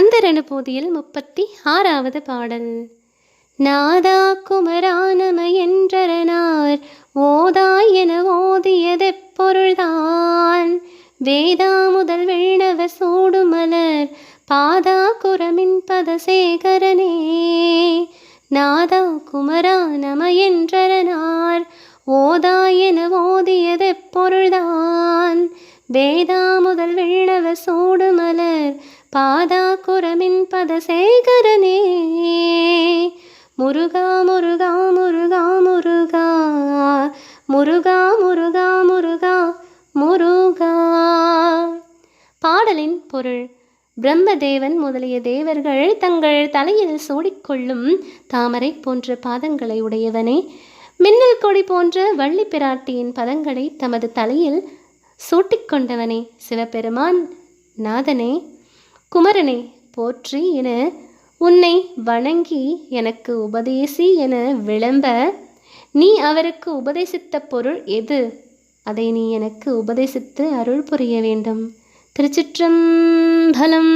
கந்தர் அனுபூதியில் முப்பத்தி ஆறாவது பாடல். நாதா குமரானம என்றரனார் ஓதாய் என ஓதியதெப்பொருள்தான் வேதா முதல் விண்ணவ சூடுமலர் பாதா குரமின் பதசேகரனே. நாதா குமரா நம என்றரனார் ஓதாய் என ஓதியதெப்பொருள்தான் வேதா முதல் அரசோடு மலர் பாதா குரமின் பதசேகரனே. முருகா முருகா முருகா முருகா முருகா முருகா முருகா முருகா. பாடலின் பொருள் பிரம்மதேவன் முதலிய தேவர்கள் தங்கள் தலையில் சூடிக்கொள்ளும் தாமரை போன்ற பாதங்களை உடையவனே. மின்னல் கொடி போன்ற வள்ளி பிராட்டியின் பதங்களை தமது தலையில் சூட்டிக்கொண்டவனே. சிவபெருமான் நாதனே குமரனே போற்றி என உன்னை வணங்கி எனக்கு உபதேசி என விளம்ப நீ அவருக்கு உபதேசித்த பொருள் எது? அதை நீ எனக்கு உபதேசித்து அருள் புரிய வேண்டும். திருச்சிற்றம்பலம்